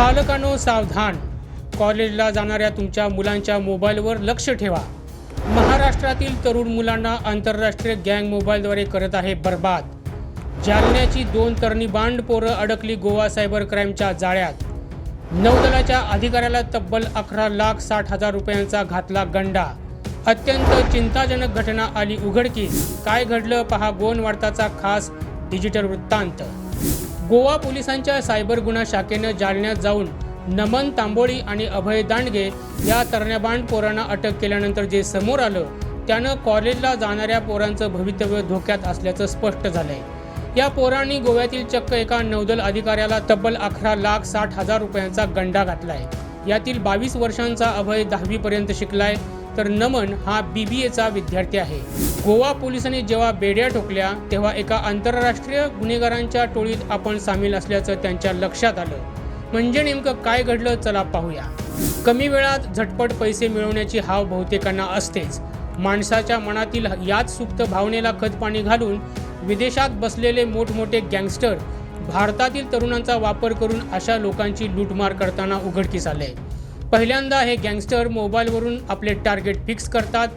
पालकांनो सावधान. कॉलेजला जाणाऱ्या तुमच्या मुलांच्या मोबाईलवर लक्ष ठेवा. महाराष्ट्रातील तरुण मुलांना आंतरराष्ट्रीय गँग मोबाईलद्वारे करत आहे बर्बाद. जालन्याची दोन तरणी बांड पोरं अडकली गोवा सायबर क्राईमच्या जाळ्यात. नौदलाच्या अधिकाऱ्याला तब्बल अकरा लाख साठ हजार रुपयांचा घातला गंडा. अत्यंत चिंताजनक घटना आली उघडकीस. काय घडलं पहा गोन वार्ताचा खास डिजिटल वृत्तांत. गोवा पोलिसांच्या सायबर गुन्हा शाखेनं जालन्यात जाऊन नमन तांबोळी आणि अभय दांडगे या तरण्याबांड पोरांना अटक केल्यानंतर जे समोर आलं त्यानं कॉलेजला जाणाऱ्या पोरांचं भवितव्य धोक्यात असल्याचं स्पष्ट झालंय. या पोरांनी गोव्यातील चक्क एका नौदल अधिकाऱ्याला तब्बल अकरा लाख साठ हजार रुपयांचा गंडा घातलाय. यातील बावीस वर्षांचा अभय दहावीपर्यंत शिकलाय. तर नमन हा बी बी एचा विद्यार्थी आहे. गोवा पोलिसांनी जेव्हा बेड्या ठोकल्या तेव्हा एका आंतरराष्ट्रीय गुन्हेगारांच्या टोळीत आपण सामील असल्याचं त्यांच्या लक्षात आलं. म्हणजे नेमकं काय घडलं चला पाहूया. कमी वेळात झटपट पैसे मिळवण्याची हाव बहुतेकांना असतेच. माणसाच्या मनातील याच सुप्त भावनेला खतपाणी घालून विदेशात बसलेले मोठमोठे गँगस्टर भारतातील तरुणांचा वापर करून अशा लोकांची लूटमार करताना उघडकीस आले. पहिल्यांदा हे गँगस्टर मोबाईलवरून आपले टार्गेट फिक्स करतात.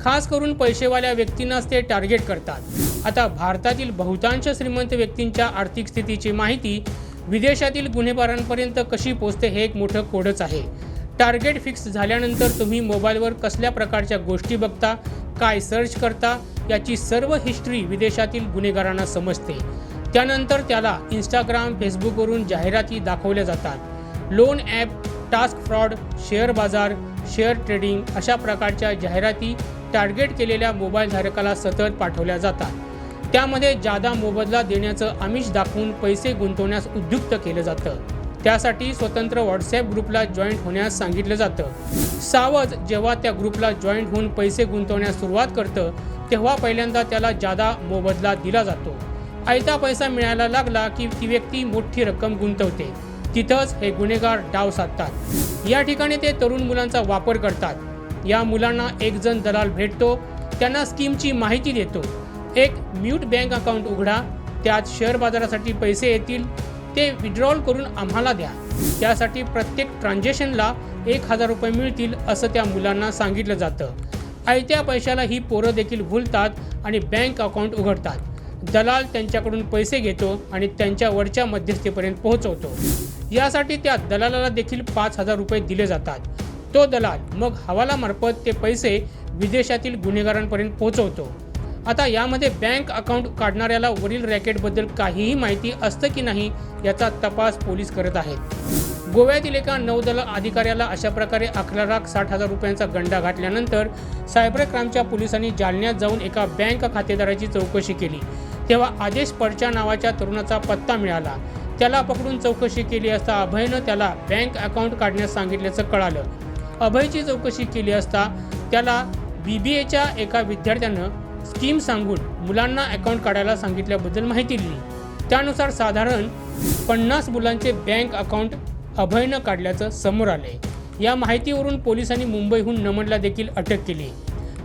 खास करून पैसेवाल्या व्यक्तींनाच ते टार्गेट करतात. आता भारतातील बहुतांश श्रीमंत व्यक्तींच्या आर्थिक स्थितीची माहिती विदेशातील गुन्हेगारांपर्यंत कशी पोचते हे एक मोठं कोडच आहे. टार्गेट फिक्स झाल्यानंतर तुम्ही मोबाईलवर कसल्या प्रकारच्या गोष्टी बघता काय सर्च करता याची सर्व हिस्ट्री विदेशातील गुन्हेगारांना समजते. त्यानंतर त्याला इंस्टाग्राम फेसबुकवरून जाहिराती दाखवल्या जातात. Loan app task fraud share बाजार शेअर ट्रेडिंग अशा प्रकारच्या जाहिराती टार्गेट केलेल्या मोबाईल धारकाला सतत पाठवल्या जातात. त्यामध्ये जादा मोबदला देण्याचं आमिष दाखवून पैसे गुंतवण्यास उद्युक्त केलं जातं. त्यासाठी स्वतंत्र व्हॉट्सॲप ग्रुपला जॉईंट होण्यास सांगितलं जातं. सावज जेव्हा त्या ग्रुपला जॉईंट होऊन पैसे गुंतवण्यास सुरुवात करतं तेव्हा पहिल्यांदा त्याला जादा मोबदला दिला जातो. आयता पैसा मिळायला लागला की ती व्यक्ती मोठी रक्कम गुंतवते. तिथंच हे गुन्हेगार डाव साधतात. या ठिकाणी ते तरुण मुलांचा वापर करतात. या मुलांना एक जण दलाल भेटतो त्यांना स्कीमची माहिती देतो. एक म्यूट बँक अकाउंट उघडा त्यात शेअर बाजारासाठी पैसे येतील ते विड्रॉल करून आम्हाला द्या. त्यासाठी प्रत्येक ट्रान्झॅक्शनला एक हजार रुपये मिळतील असं त्या मुलांना सांगितलं जातं. आयत्या पैशाला ही पोरं देखील भुलतात आणि बँक अकाउंट उघडतात. दलाल त्यांच्याकडून पैसे घेतो आणि त्यांच्या वरच्या मध्यस्थीपर्यंत पोहोचवतो. यासाठी त्या दलालाला देखील पाच हजार रुपये दिले जातात. तो दलाल मग हवालामार्फत ते पैसे विदेशातील गुन्हेगारांपर्यंत पोहोचवतो. आता यामध्ये बँक अकाउंट काढणाऱ्याला वरील रॅकेटबद्दल काहीही माहिती असतं की नाही याचा तपास पोलीस करत आहेत. गोव्यातील एका नौदल अधिकाऱ्याला अशा प्रकारे अकरा लाख साठ हजार रुपयांचा गंडा घातल्यानंतर सायबर क्राईमच्या पोलिसांनी जालन्यात जाऊन एका बँक खातेदाराची चौकशी केली. तेव्हा आदेश पडच्या नावाच्या तरुणाचा पत्ता मिळाला. त्याला पकडून चौकशी केली असता अभयनं त्याला बँक अकाउंट काढण्यास सांगितल्याचं कळालं. अभयची चौकशी केली असता त्याला बी बी एच्या एका विद्यार्थ्यानं स्कीम सांगून मुलांना अकाउंट काढायला सांगितल्याबद्दल माहिती दिली. त्यानुसार साधारण पन्नास मुलांचे बँक अकाउंट अभयनं काढल्याचं समोर आले या माहितीवरून पोलिसांनी मुंबईहून नमनला देखील अटक केली.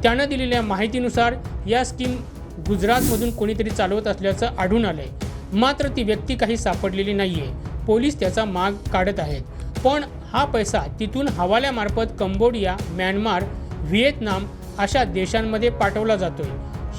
त्यानं दिलेल्या माहितीनुसार या स्कीम गुजरातमधून कोणीतरी चालवत असल्याचं आढळून आहे मात्र ती व्यक्ती काही सापडलेली नाहीये. पोलीस त्याचा माग काढत आहेत. पण हा पैसा तिथून हवाल्यामार्फत कंबोडिया म्यानमार व्हिएतनाम अशा देशांमध्ये पाठवला जातोय.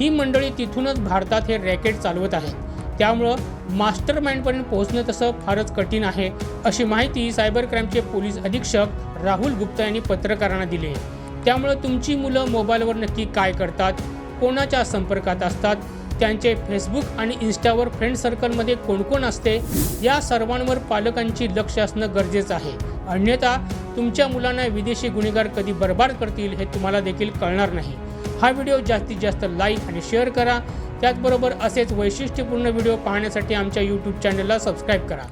ही मंडळी तिथूनच भारतात हे रॅकेट चालवत आहेत. त्यामुळं मास्टर माइंडपर्यंत पोहोचणं तसं फारच कठीण आहे अशी माहिती सायबर क्राईमचे पोलीस अधीक्षक राहुल गुप्ता यांनी पत्रकारांना दिली आहे. त्यामुळं तुमची मुलं मोबाईलवर नक्की काय करतात कोणाच्या संपर्कात असतात त्यांचे फेसबुक आणि इन्स्टावर फ्रेंड सर्कलमध्ये कोण कोण असते या सर्वांवर पालकांची लक्ष असणं गरजेचं आहे. अन्यथा तुमच्या मुलांना विदेशी गुन्हेगार कधी बरबाड करतील हे तुम्हाला देखील कळणार नाही. हा व्हिडिओ जास्तीत जास्त लाईक आणि शेअर करा. त्याचबरोबर असेच वैशिष्ट्यपूर्ण व्हिडिओ पाहण्यासाठी आमच्या यूट्यूब चॅनलला सबस्क्राईब करा.